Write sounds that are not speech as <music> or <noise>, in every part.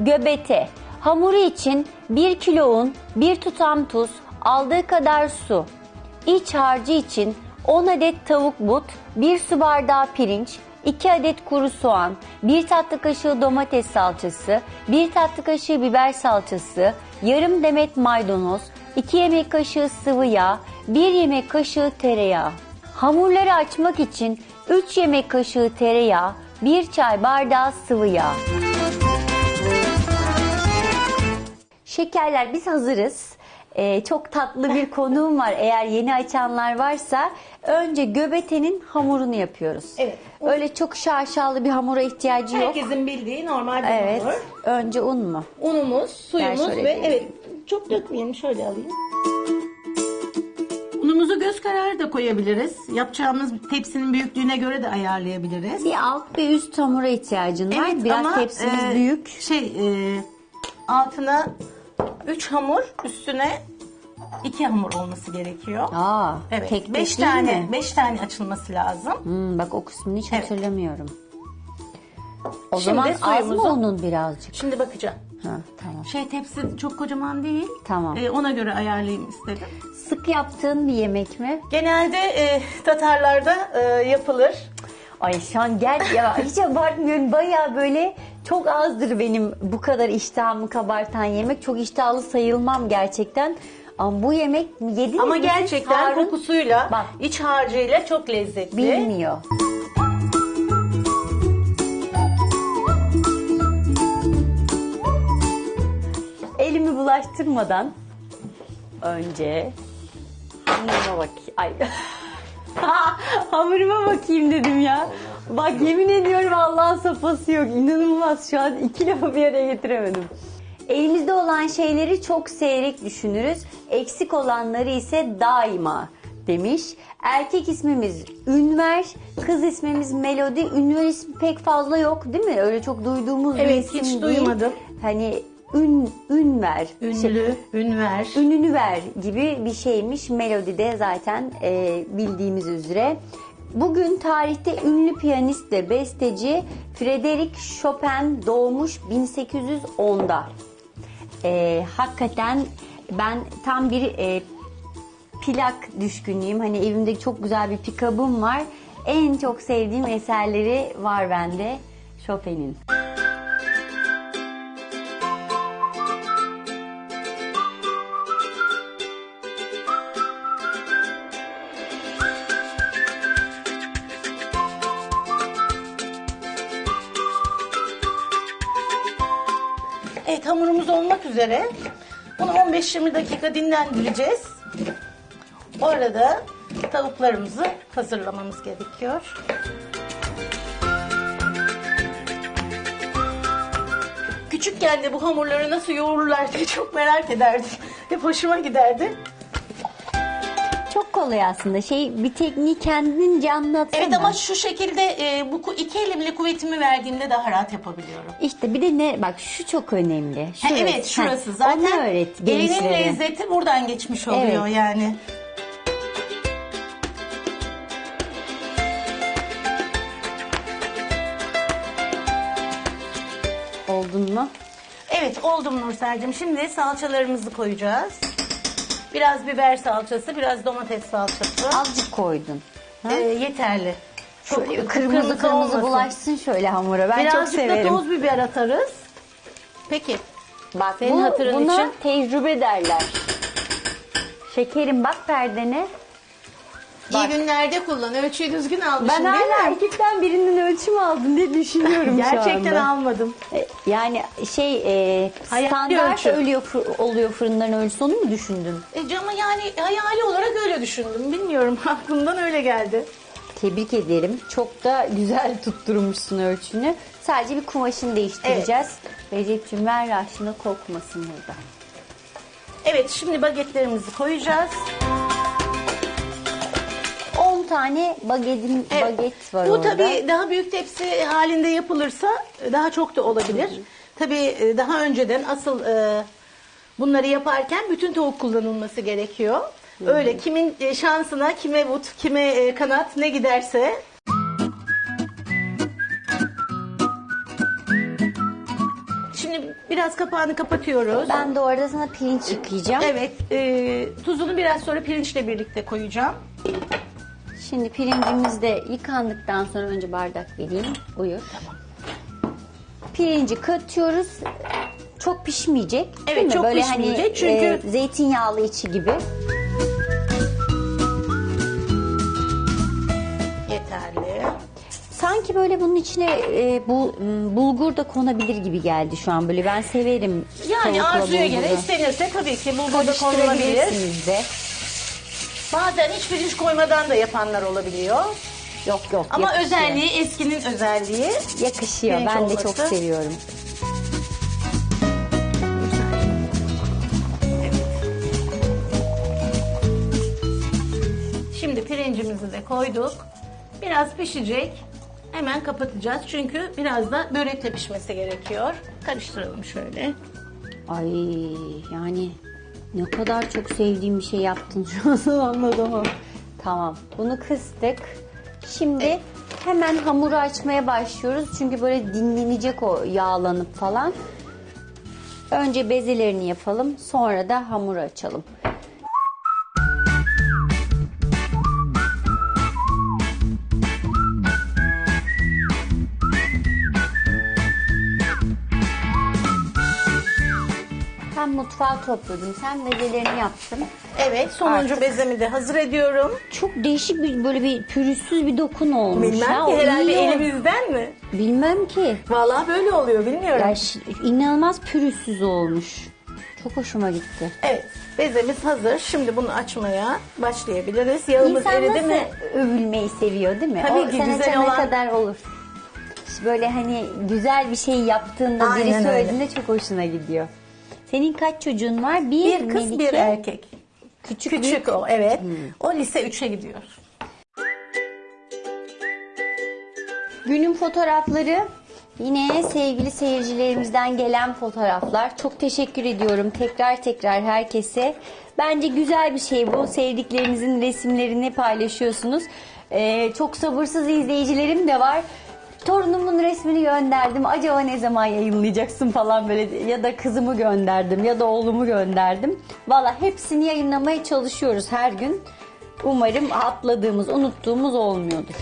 Göbete. Hamuru için 1 kilo un, 1 tutam tuz, aldığı kadar su. İç harcı için 10 adet tavuk but, 1 su bardağı pirinç, 2 adet kuru soğan, 1 tatlı kaşığı domates salçası, 1 tatlı kaşığı biber salçası, yarım demet maydanoz, 2 yemek kaşığı sıvı yağ, 1 yemek kaşığı tereyağı. Hamurları açmak için 3 yemek kaşığı tereyağı, 1 çay bardağı sıvı yağ. Şekerler biz hazırız. Ee, çok tatlı bir konuğum var. <laughs> Eğer yeni açanlar varsa önce göbetenin hamurunu yapıyoruz. Evet. Öyle çok şaşalı bir hamura ihtiyacı yok. Herkesin bildiği normal bir Evet. hamur. Önce un mu? Unumuz, suyumuz ve evet çok dökmeyeyim şöyle alayım. Unumuzu göz kararı da koyabiliriz. Yapacağımız tepsinin büyüklüğüne göre de ayarlayabiliriz. Bir alt bir üst hamura ihtiyacın var. Biraz tepsimiz e, büyük. Şey e, Altına 3 hamur, üstüne 2 hamur olması gerekiyor. Aa, Evet. tek 5 tek değil tane, mi? 5 tane açılması lazım. Hmm, bak o kısmını hiç Evet. hatırlamıyorum. O Şimdi zaman az mı onun birazcık? Şimdi bakacağım. Ha, tamam. şey tepsi çok kocaman değil. Tamam. E, ona göre ayarlayayım istedim. Sık yaptığın bir yemek mi? Genelde e, Tatarlarda e, yapılır. Ay şu an gel ya hiç abartmıyorum baya böyle çok azdır benim bu kadar iştahımı kabartan yemek. Çok iştahlı sayılmam gerçekten. Ama bu yemek yediniz Ama mi siz? gerçekten Harun kokusuyla, Bak. iç harcıyla çok lezzetli. bilmiyor. Elimi bulaştırmadan önce hamuruma bak. Ay. <laughs> hamuruma bakayım dedim ya. Bak yemin ediyorum Allah'ın safhası yok. İnanılmaz şu an iki <laughs> lafı bir araya getiremedim. Elimizde olan şeyleri çok seyrek düşünürüz. Eksik olanları ise daima demiş. Erkek ismimiz Ünver, kız ismimiz Melodi. Ünver ismi pek fazla yok değil mi? Öyle çok duyduğumuz bir Evet, isim hiç değil. duymadım. Hani ün, Ünver. şey- Ünlü, ünver. Ününü ver gibi bir şeymiş. Melodi de zaten e, bildiğimiz üzere. Bugün tarihte ünlü piyanist ve besteci Frédéric Chopin doğmuş 1810'da. E, hakikaten ben tam bir e, plak düşkünüyüm. Hani evimde çok güzel bir pikabım var. En çok sevdiğim eserleri var bende Chopin'in. 15-20 dakika dinlendireceğiz. O arada tavuklarımızı hazırlamamız gerekiyor. Küçükken de bu hamurları nasıl yoğururlar diye <laughs> çok merak ederdim. Hep hoşuma giderdi. Kolay aslında. Şey bir tekniği kendince anlatsana. Evet ama şu şekilde e, bu ku- iki elimle kuvvetimi verdiğimde daha rahat yapabiliyorum. İşte bir de ne bak şu çok önemli. Ha, Şurası. evet şurası Ha, zaten Onu öğret elinin gençlere. lezzeti buradan geçmiş oluyor Evet. yani. Oldun mu? Evet oldum Nursel'cim. Şimdi salçalarımızı koyacağız. Biraz biber salçası, biraz domates salçası. Azıcık koydun. Ha? Ee, yeterli. Çok Şöyle kırmızı kırmızı, olmasın. bulaşsın şöyle hamura. Ben çok Birazcık da severim. toz biber atarız. Peki. Bak Senin hatırın buna için. tecrübe derler. Şekerim bak perdene. İyi günlerde kullan. Ölçüyü düzgün almışsın Ben değil hala mi? ekipten birinin ölçüm aldın diye düşünüyorum şu Gerçekten anda. almadım. E, Yani şey e, Hayali standart ölçü. ölüyor, fır- oluyor fırınların ölçüsü onu mu düşündün? E camı yani hayali olarak öyle düşündüm. Bilmiyorum <laughs> aklımdan öyle geldi. Tebrik ederim. Çok da güzel tutturmuşsun ölçünü. Sadece bir kumaşını değiştireceğiz. Recep'ciğim ver raşına kokmasın burada. Evet şimdi bagetlerimizi koyacağız. 10 tane bagetin, Evet. baget var Bu orada. tabii daha büyük tepsi halinde yapılırsa daha çok da olabilir. Tabii e, daha önceden asıl e, bunları yaparken bütün tavuk kullanılması gerekiyor. Öyle kimin e, şansına kime but, kime e, kanat ne giderse Şimdi biraz kapağını kapatıyoruz. Ben de orada sana pirinç yıkayacağım. Evet, e, tuzunu biraz sonra pirinçle birlikte koyacağım. Şimdi pirincimiz de yıkandıktan sonra önce bardak vereyim. Buyur. Pirinci katıyoruz. Çok pişmeyecek. Evet, değil mi? çok Böyle pişmeyecek hani çünkü- e, zeytinyağlı içi gibi. Yeterli. Sanki böyle bunun içine e, bu m, bulgur da konabilir gibi geldi şu an böyle. Ben severim. Yani tavukla arzuya göre bulguru. istenirse tabii ki bulgur da konulabilir. Karıştırabilirsiniz de. Bazen hiç pirinç koymadan da yapanlar olabiliyor. Yok yok. Ama yakışıyor. özelliği eskinin özelliği. yakışıyor. pirinç Ben de çok olması. seviyorum. Şimdi pirincimizi de koyduk. Biraz pişecek. Hemen kapatacağız. Çünkü biraz da börekle pişmesi gerekiyor. Karıştıralım şöyle. Ay yani ne kadar çok sevdiğim bir şey yaptın şu an <laughs> anladım. Tamam bunu kıstık. Şimdi hemen hamuru açmaya başlıyoruz. Çünkü böyle dinlenecek o yağlanıp falan. Önce bezelerini yapalım. Sonra da hamuru açalım. Mutfağı topladım. Sen bezelerini yaptın. Evet sonuncu Artık. bezemi de hazır ediyorum. Çok değişik bir böyle bir pürüzsüz bir dokun olmuş. Bilmem ya. ki O herhalde iyi elimizden mi? Bilmem ki. Vallahi böyle oluyor bilmiyorum. Ya şi- inanılmaz pürüzsüz olmuş. Çok hoşuma gitti. Evet bezemiz hazır. Şimdi bunu açmaya başlayabiliriz. Yağımız İnsan eridi nasıl mi? övülmeyi seviyor değil mi? Tabii o ki sen güzel açana olan- kadar olur. İşte Böyle hani güzel bir şey yaptığında Aynen biri öyle. söylediğinde çok hoşuna gidiyor. Senin kaç çocuğun var? Bir, Bir kız Melike, bir erkek. Küçük, Küçük o evet. O lise 3'e gidiyor. Günün fotoğrafları yine sevgili seyircilerimizden gelen fotoğraflar. Çok teşekkür ediyorum tekrar tekrar herkese. Bence güzel bir şey bu. Sevdiklerinizin resimlerini paylaşıyorsunuz. Ee, çok sabırsız izleyicilerim de var. Torunumun resmini gönderdim. Acaba ne zaman yayınlayacaksın falan böyle ya da kızımı gönderdim ya da oğlumu gönderdim. Valla hepsini yayınlamaya çalışıyoruz her gün. Umarım atladığımız, unuttuğumuz olmuyordur.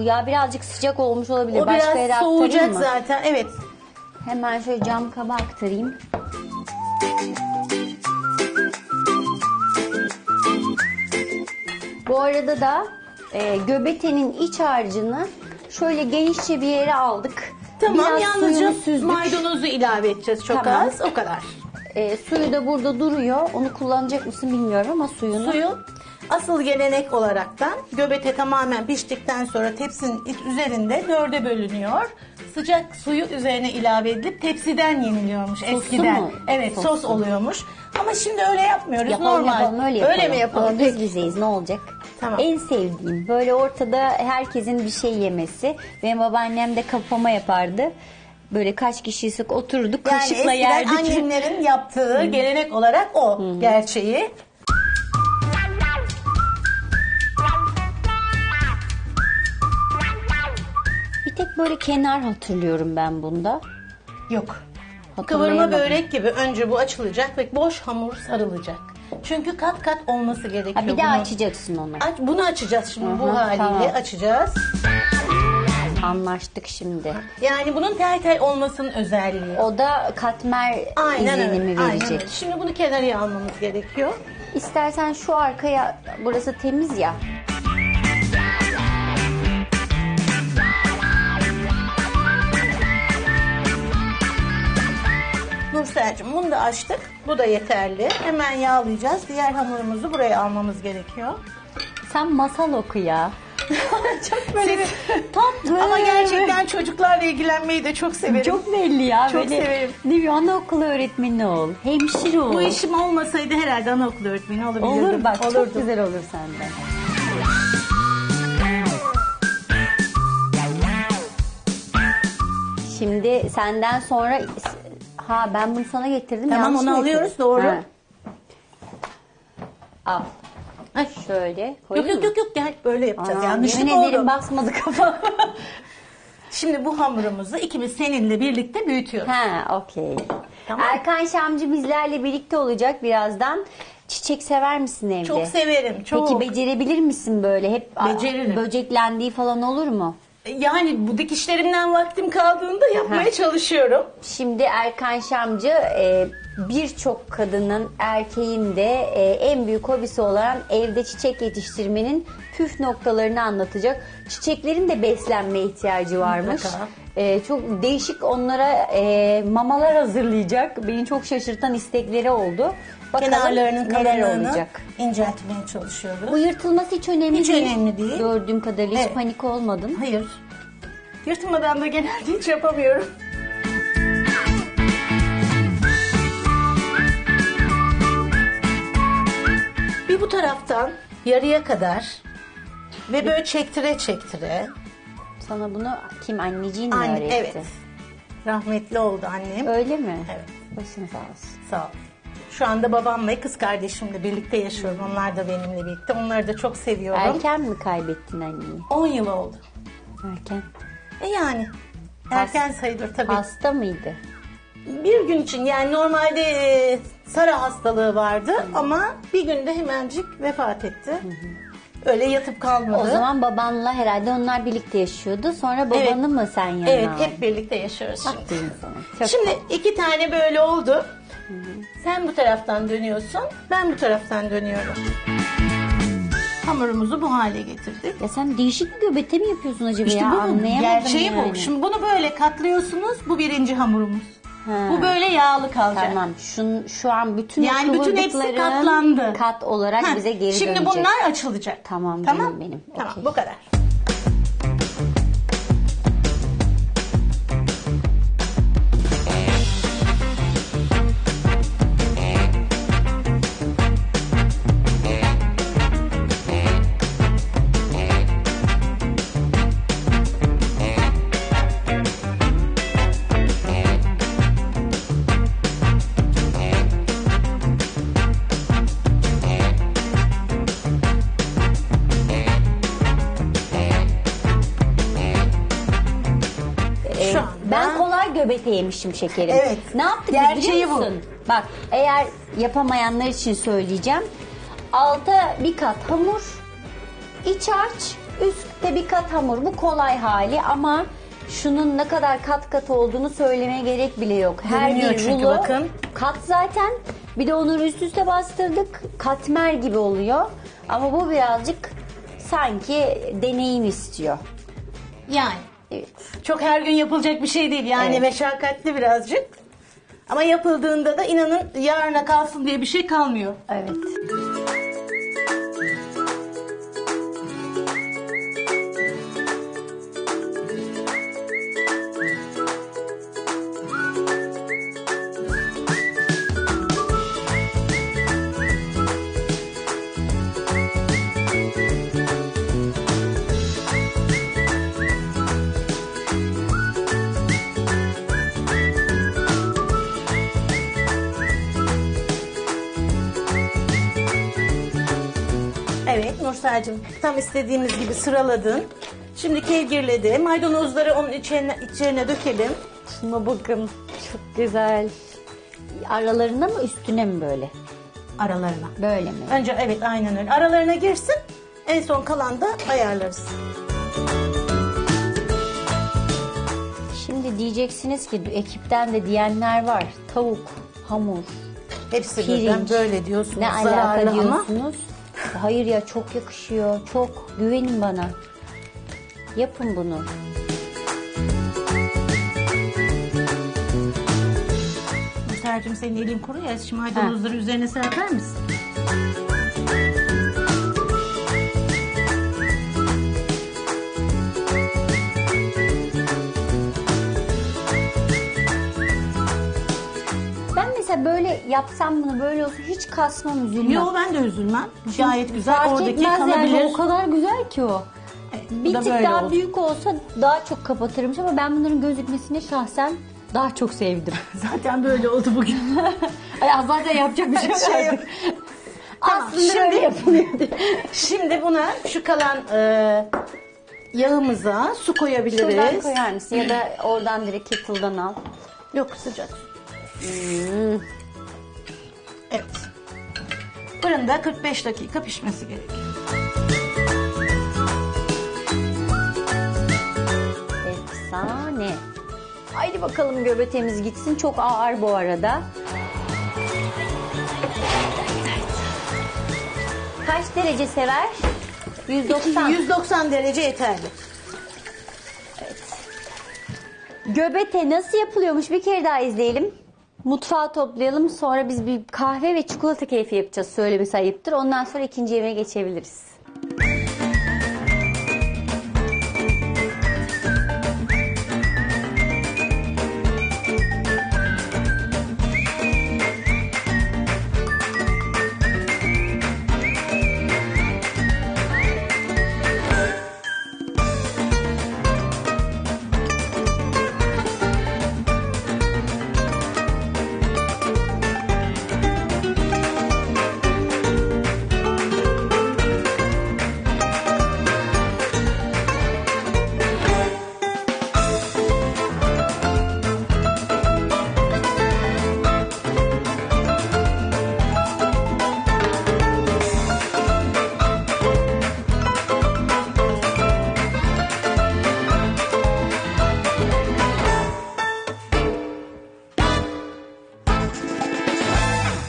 Bu yağ birazcık sıcak olmuş olabilir. O Başka yere biraz aktarayım soğuyacak mı? zaten. Evet. Hemen şöyle cam kaba aktarayım. Bu arada da e, göbetenin iç harcını şöyle genişçe bir yere aldık. Tamam Biraz yalnızca suyunu süzdük. maydanozu ilave edeceğiz çok Tamam. az. O kadar. E, suyu da burada duruyor. Onu kullanacak mısın bilmiyorum ama suyunu. Suyu asıl gelenek olaraktan göbete tamamen piştikten sonra tepsinin iç- üzerinde dörde bölünüyor. Sıcak suyu üzerine ilave edilip tepsiden yeniliyormuş eskiden. mu? Evet Soslu. sos oluyormuş. Ama şimdi öyle yapmıyoruz. Yapalım Normal. yapalım öyle yapalım. Öyle mi yapalım? Ama biz bizeyiz ne olacak? Tamam. En sevdiğim böyle ortada herkesin bir şey yemesi. Benim babaannem de kafama yapardı. Böyle kaç kişiysek oturduk Yani kaşıkla eskiden yerdik. annemlerin yaptığı gelenek olarak o gerçeği. Böyle kenar hatırlıyorum ben bunda. Yok. Kıvırma Hatırlayamadım. börek gibi önce bu açılacak ve boş hamur sarılacak. Çünkü kat kat olması gerekiyor. Ha bir daha bunun. açacaksın onu. Aç, bunu açacağız şimdi bu hı, haliyle tamam. açacağız. Anlaştık şimdi. Yani bunun tel tel olmasının özelliği. O da katmer izlenimi Aynen verecek. öyle. Şimdi bunu kenarıya almamız gerekiyor. İstersen şu arkaya burası temiz ya. açtık. Bu da yeterli. Hemen yağlayacağız. Diğer hamurumuzu buraya almamız gerekiyor. Sen masal oku ya. <laughs> çok böyle bir tatlı. Ama gerçekten çocuklarla ilgilenmeyi de çok severim. Çok belli ya. Çok böyle, severim. Ne bir anaokulu öğretmeni ol. Hemşire ol. Bu işim olmasaydı herhalde anaokulu öğretmeni olabilirdim. Olur bak Olurdum. çok güzel olur senden. Şimdi senden sonra ha ben bunu sana getirdim. Tamam, yanlış onu mı alıyoruz, getirdim? doğru. Ha. Al. Ay, Şöyle Yok koyayım yok mı? yok yok gel böyle yapacağız. Aa, Yanlışlık yemin oldu. basmadı kafam. <laughs> Şimdi bu hamurumuzu ikimiz seninle birlikte büyütüyoruz. ha okey. Tamam. Erkan Şamcı bizlerle birlikte olacak birazdan. Çiçek sever misin evde? Çok severim. Çok. Peki becerebilir misin böyle? Hep Beceririm. böceklendiği falan olur mu? Yani bu dikişlerimden vaktim kaldığında yapmaya çalışıyorum. Şimdi Erkan Şamcı e, birçok kadının, erkeğin de e, en büyük hobisi olan evde çiçek yetiştirmenin püf noktalarını anlatacak. Çiçeklerin de beslenme ihtiyacı varmış. Mutlaka. E, çok değişik onlara e, mamalar hazırlayacak. Beni çok şaşırtan istekleri oldu. Bakalım Kenarlarının neler kalınlığını olacak. inceltmeye çalışıyoruz. Bu yırtılması hiç önemli Hiç değil. önemli değil. Gördüğüm kadarıyla hiç Evet. panik olmadın. Hayır. Yırtmadan da genelde hiç yapamıyorum. Bir bu taraftan yarıya kadar ve böyle çektire çektire. Sana bunu kim anneciğin mi Anne, öğretti? evet. Rahmetli oldu annem. Öyle mi? Evet. Başın sağ olsun. Sağ ol. Şu anda babamla ve kız kardeşimle birlikte yaşıyorum. Onlar da benimle birlikte. Onları da çok seviyorum. Erken mi kaybettin anneyi? 10 yıl oldu. Erken. E yani. Erken sayılır tabii. Hasta mıydı? Bir gün için yani normalde e, Sara hastalığı vardı ama bir günde hemencik vefat etti. Öyle yatıp kalmadı. O zaman babanla herhalde onlar birlikte yaşıyordu. Sonra babanı Evet. mı sen yanına Evet aldın? hep birlikte yaşıyoruz şimdi. Aferin sana. Çok Şimdi iki tane böyle oldu. Sen bu taraftan dönüyorsun, ben bu taraftan dönüyorum. Hamurumuzu bu hale getirdik. Ya sen değişik bir göbete mi yapıyorsun acaba İşte ya? bu Anlayamadım gerçeği yani. bu. Şimdi bunu böyle katlıyorsunuz. Bu birinci hamurumuz. Ha. Bu böyle yağlı kalacak. Tamam. Şun, şu an bütün Yani bütün hepsi kıvırdıkların katlandı. Kat olarak Ha, bize geri Şimdi dönecek. bunlar açılacak. Tamam, Tamam. canım benim. Tamam Okey. bu kadar. Göbete yemişim şekerim. Evet. Ne yaptık Gerçeği biliyor bu. Bak eğer yapamayanlar için söyleyeceğim. Alta bir kat hamur, iç harç, üstte bir kat hamur. Bu kolay hali ama şunun ne kadar kat kat olduğunu söylemeye gerek bile yok. Her Görünüyor bir rulo bakın. kat zaten. Bir de onu üst üste bastırdık. Katmer gibi oluyor. Ama bu birazcık sanki deneyim istiyor. Yani Evet. çok her gün yapılacak bir şey değil. Yani Evet. meşakkatli birazcık. Ama yapıldığında da inanın yarına kalsın diye bir şey kalmıyor. Evet. Nursel'cim tam istediğimiz gibi sıraladın. Şimdi kevgirledi. Maydanozları onun içine, içine dökelim. Şuna bakın. Çok güzel. Aralarına mı üstüne mi böyle? Aralarına. Böyle mi? Önce evet aynen öyle. Aralarına girsin. En son kalan da ayarlarız. Şimdi diyeceksiniz ki ekipten de diyenler var. Tavuk, hamur, Hepsi pirinç. birden böyle diyorsunuz. Ne zararlı alaka ama diyorsunuz? Hayır ya çok yakışıyor. Çok. Güvenin bana. Yapın bunu. Nursel'cim senin elin kuru ya. Şimdi maydanozları üzerine serper misin? Mesela böyle yapsam bunu böyle olsa hiç kasmam üzülmem. Yo ben de üzülmem. Gayet güzel. Fark Oradaki etmez yani kalabilir. o kadar güzel ki o. Bu Bir da tık böyle daha oldu. büyük olsa daha çok kapatırmış ama ben bunların gözükmesini şahsen daha çok sevdim. <laughs> Zaten böyle oldu bugün. <laughs> Ay zaten yapacak bir şey yok. Şey yok. <laughs> Tamam, Aslında şimdi- öyle yapılıyor. Şimdi buna şu kalan e, yağımıza su Şuradan koyabiliriz. koyar mısın ya da oradan direkt kettle'dan al. Yok sıcak. Hmm. Evet. Fırında 45 dakika pişmesi gerekiyor. Efsane. Haydi bakalım göbetemiz gitsin. Çok ağır bu arada. Kaç derece sever? 190. 190 derece yeterli. Göbete nasıl yapılıyormuş bir kere daha izleyelim. Mutfağı toplayalım. Sonra biz bir kahve ve çikolata keyfi yapacağız. Söylemesi ayıptır. Ondan sonra ikinci yemeğe geçebiliriz.